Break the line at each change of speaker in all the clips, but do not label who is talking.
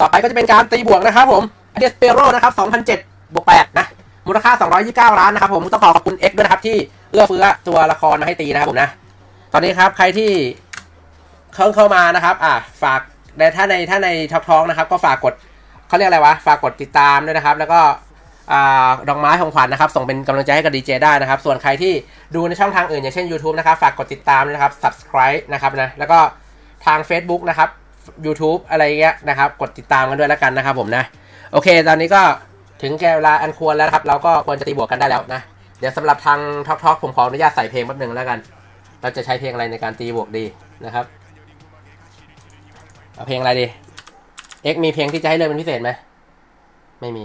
ต่อไปก็จะเป็นการตีบวกนะครับผมเดสเปโรนะครับ2007บวก8นะมูลค่า 229 ล้านนะครับผมต้องขอขอบคุณ X ด้วยนะครับที่เลือกเฟื้อตัวละครมาให้ตีนะครับผมนะ ตอนนี้ครับใครที่เข้าเข้ามานะครับ อะฝากในถ้าในถ้าในท็อกท้องนะครับ ก็ฝากกดเขาเรียกอะไรวะ ฝากกดติดตามด้วยนะครับ แล้วก็อ่าดอกไม้ของขวัญนะครับ ส่งเป็นกำลังใจให้กับดีเจได้นะครับ ส่วนใครที่ดูในช่องทางอื่นอย่างเช่น YouTube นะครับ ฝากกดติดตามด้วยนะครับ subscribe นะครับนะแล้วก็ทาง Facebook นะครับ YouTube อะไรเงี้ยนะครับ กดติดตามกันด้วยแล้วกันนะครับผมนะ โอเค ตอนนี้ก็ถึงแก่เวลาอันควรแล้วครับ เราก็ควรจะตีบวกกันได้แล้วนะ เดี๋ยวสำหรับทางท็อกท็อกผมขออนุญาตใส่เพลงแป๊บหนึ่งแล้วกัน เราจะใช้เพลงอะไรในการตีบวกดีนะครับเอาเพลงอะไรดีเอ็กมีเพลงที่จะให้เลือกเป็นพิเศษไหมไม่มี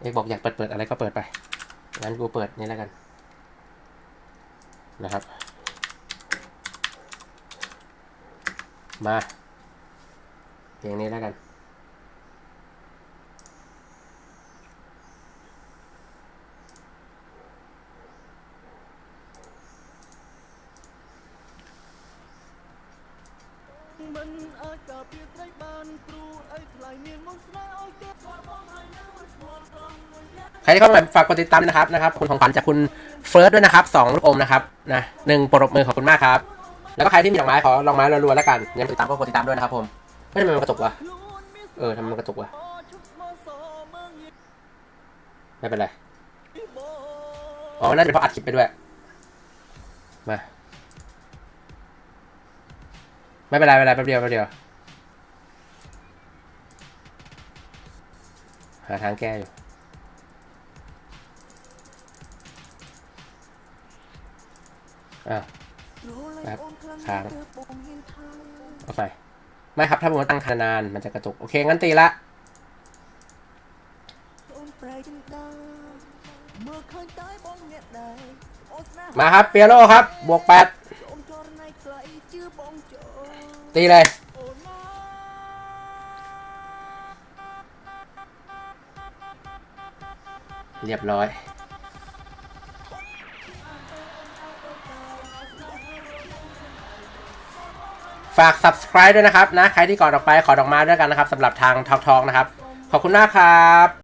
เอ็กบอกอยากเปิดเปิดอะไรก็เปิดไปงั้นกูเปิดนี่แล้วกัน นะครับ มา เพลงนี้แล้วกัน
មិនអាចការពារត្រីបានគ្រូអីថ្លៃមានមកស្នេហ៍ឲ្យគេស្វាបងហើយនៅមិនស្គាល់ត្រង់មួយយ៉ាង
ใครที่เข้ามาฝากกดติดตามด้วยนะครับนะครับคุณของขวัญจากคุณเฟิร์สด้วยนะครับสองลูกอมนะครับนะหนึ่งปรบมือขอบคุณมากครับ แล้วก็ใครที่มีดอกไม้ขอดอกไม้รัวๆแล้วกันยังติดตามก็กดติดตามด้วยนะครับผม ไม่ทำไมันกระจกวะ เออทำไมันกระจกวะ ไม่เป็นไร อ๋อ น่าจะเป็นเราอัดคลิปไปด้วย มา ไม่เป็นไรไม่เป็นไรแป๊บเดียวแป๊บเดียว หาทางแก้อยู่อะครับค้างเอาไป ไม่ครับ ถ้าผมตั้งคานาน มันจะกระจุก โอเค งั้นตีละ มาครับ เปียโนครับ บวกแปดตีเลย เรียบร้อย ฝาก subscribe ด้วยนะครับนะ ใครที่ก่อนออกไปขอดอกไม้ด้วยกันนะครับสำหรับทางทอกทอกนะครับ ขอบคุณมากครับ